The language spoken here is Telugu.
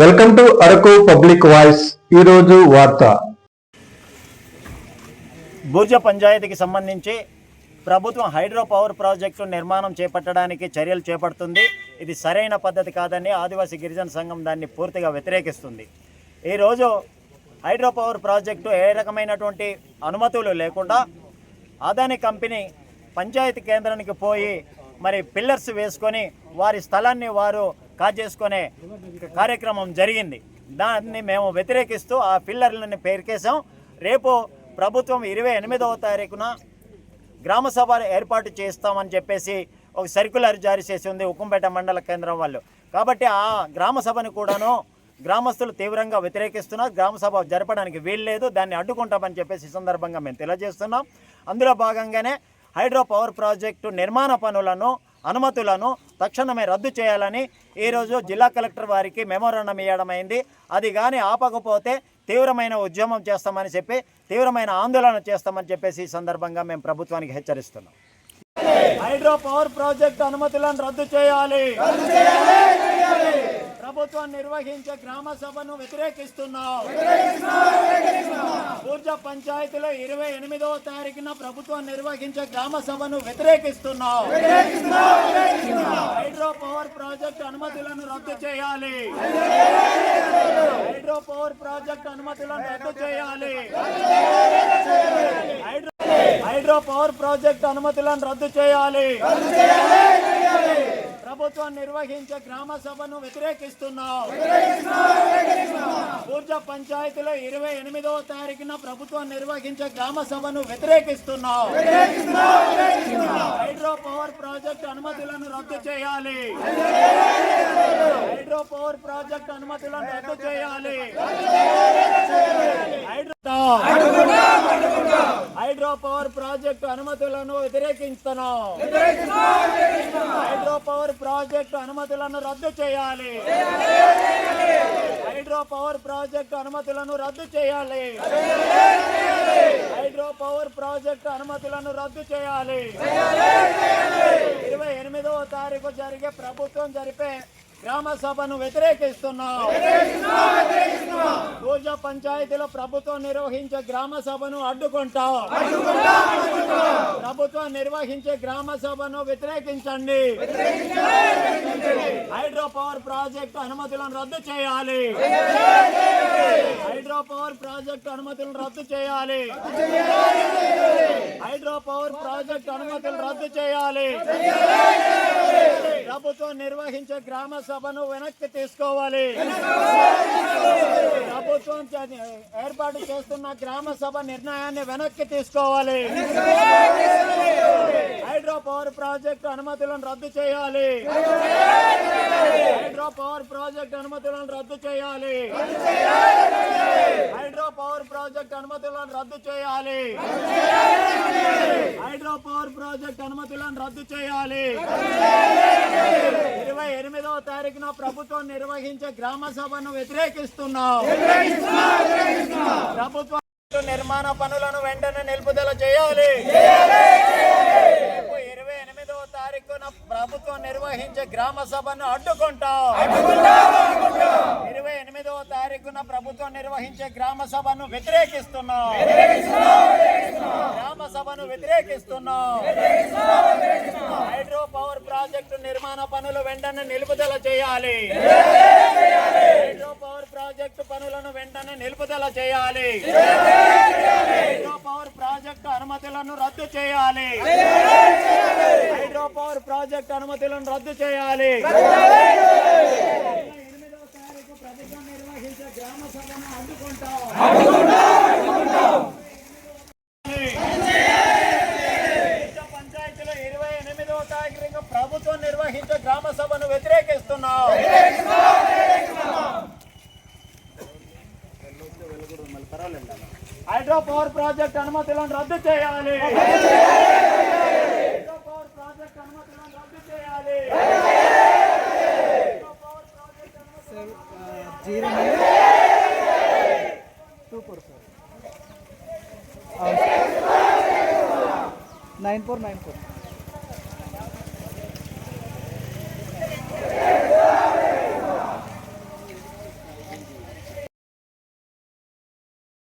Welcome to Araku public voice. ఈరోజు వార్త. భూజ పంచాయతీకి సంబంధించి ప్రభుత్వం హైడ్రో పవర్ ప్రాజెక్టు నిర్మాణం చేపట్టడానికి చర్యలు చేపడుతుంది. ఇది సరైన పద్ధతి కాదని ఆదివాసీ గిరిజన సంఘం దాన్ని పూర్తిగా వ్యతిరేకిస్తుంది. ఈరోజు హైడ్రో పవర్ ప్రాజెక్టు ఏ రకమైనటువంటి అనుమతులు లేకుండా అదాని కంపెనీ పంచాయతీ కేంద్రానికి పోయి మరి పిల్లర్స్ వేసుకొని వారి స్థలాన్ని వారు కాజేసుకునే కార్యక్రమం జరిగింది. దాన్ని మేము వ్యతిరేకిస్తూ ఆ పిల్లర్లని పేరుకేసాం రేపు ప్రభుత్వం ఇరవై ఎనిమిదవ తారీఖున గ్రామ సభ ఏర్పాటు చేస్తామని చెప్పేసి ఒక సర్క్యులర్ జారీ చేసి ఉంది ఉక్కంపేట మండల కేంద్రం వాళ్ళు. కాబట్టి ఆ గ్రామ సభని కూడాను గ్రామస్తులు తీవ్రంగా వ్యతిరేకిస్తున్నారు. గ్రామ సభ జరపడానికి వీల్లేదు దాన్ని అడ్డుకుంటామని చెప్పేసి ఈ సందర్భంగా మేము తెలియజేస్తున్నాం. అందులో భాగంగానే హైడ్రో పవర్ ప్రాజెక్టు నిర్మాణ పనులను అనుమతులను తక్షణమే రద్దు చేయాలని ఈరోజు జిల్లా కలెక్టర్ వారికి మెమోరాండం ఇవ్వడం అయింది. అది కానీ ఆపకపోతే తీవ్రమైన ఉద్యమం చేస్తామని చెప్పి తీవ్రమైన ఆందోళన చేస్తామని చెప్పేసి ఈ సందర్భంగా మేము ప్రభుత్వానికి హెచ్చరిస్తున్నాం. హైడ్రో పవర్ ప్రాజెక్ట్ అనుమతులను రద్దు చేయాలి. ప్రభుత్వం నిర్వహించే గ్రామ సభను వ్యతిరేకిస్తున్నాం. ఊర్జా పంచాయతీలో ఇరవై ఎనిమిదవ తారీఖున ప్రభుత్వం నిర్వహించే గ్రామ సభను వ్యతిరేకిస్తున్నాం. హైడ్రో పవర్ ప్రాజెక్ట్ అనుమతులను రద్దు చేయాలి. హైడ్రో పవర్ ప్రాజెక్ట్ అనుమతులను రద్దు చేయాలి. హైడ్రో హైడ్రో పవర్ ప్రాజెక్ట్ అనుమతులను రద్దు చేయాలి. ప్రభుత్వం నిర్వహించే గ్రామ సభను వ్యతిరేకిస్తున్నాం. పంచాయతీలో ఇరవై ఎనిమిదవ తారీఖున ప్రభుత్వం నిర్వహించే గ్రామ సభను వ్యతిరేకిస్తున్నాం. హైడ్రో పవర్ ప్రాజెక్ట్ అనుమతులను రద్దు చేయాలి. హైడ్రో పవర్ ప్రాజెక్ట్ అనుమతులను రద్దు చేయాలి. హైడ్రో పవర్ ప్రాజెక్టు అనుమతులను వ్యతిరేకిస్తున్నాం. హైడ్రో పవర్ ప్రాజెక్టు అనుమతులను రద్దు చేయాలి. హైడ్రో పవర్ ప్రాజెక్టు అనుమతులను రద్దు చేయాలి. హైడ్రో పవర్ ప్రాజెక్టు అనుమతులను రద్దు చేయాలి. ఇరవై ఎనిమిదవ తారీఖు జరిగే ప్రభుత్వం జరిపే గ్రామ సభను వ్యతిరేకిస్తున్నాం. పూజ పంచాయతీలో ప్రభుత్వం నిర్వహించే గ్రామ సభను అడ్డుకుంటాం. ప్రభుత్వం నిర్వహించే గ్రామ సభను వ్యతిరేకించండి. హైడ్రో పవర్ ప్రాజెక్టు అనుమతులను రద్దు చేయాలి. హైడ్రో పవర్ ప్రాజెక్టు అనుమతులను రద్దు చేయాలి. హైడ్రో పవర్ ప్రాజెక్టు అనుమతులను రద్దు చేయాలి. నిర్వహించే గ్రామ సభను వెనక్కి తీసుకోవాలి. ప్రభుత్వం ఏర్పాటు చేస్తున్న గ్రామ సభ నిర్ణయాన్ని వెనక్కి తీసుకోవాలి. హైడ్రో పవర్ ప్రాజెక్టు అనుమతులను రద్దు చేయాలి. హైడ్రో పవర్ ప్రాజెక్ట్ అనుమతులను రద్దు చేయాలి. హైడ్రో పవర్ ప్రాజెక్ట్ అనుమతులను రద్దు చేయాలి. హైడ్రో పవర్ ప్రాజెక్ట్ అనుమతులను రద్దు చేయాలి. తారీఖున ప్రభుత్వం నిర్వహించే గ్రామ సభను వ్యతిరేకిస్తున్నాం. ప్రభుత్వం నిర్మాణ పనులను వెంటనే నిలుపుదల చేయాలి. ఇరవై ఎనిమిదవ తారీఖున ప్రభుత్వం నిర్వహించే గ్రామ సభను అడ్డుకుంటాం. ఇరవై ఎనిమిదవ తారీఖున ప్రభుత్వం నిర్వహించే గ్రామ సభను వ్యతిరేకిస్తున్నాం. గ్రామ సభను వ్యతిరేకిస్తున్నాం. హైడ్రో పవర్ ప్రాజెక్టు నిర్మాణ పనులు వెంటనే నిలుపుదల చేయాలి. హైడ్రో పవర్ ప్రాజెక్టు పనులను వెంటనే నిలుపుదల చేయాలి. హైడ్రో పవర్ ప్రాజెక్టు అనుమతులను రద్దు చేయాలి. హైడ్రో పవర్ ప్రాజెక్టు అనుమతులను రద్దు చేయాలి. ప్రభుత్వం నిర్వహించే గ్రామ సభను రాష్ట్ర పంచాయతీలో ఇరవై ఎనిమిదవ తారీఖు నిర్వహించే గ్రామ సభను వ్యతిరేకిస్తున్నాం హైడ్రో పవర్ ప్రాజెక్ట్ అనుమతులను రద్దు చేయాలి. హైడ్రో పవర్ ప్రాజెక్ట్ అనుమతులను రద్దు చేయాలి. Zero two four four nine four nine four.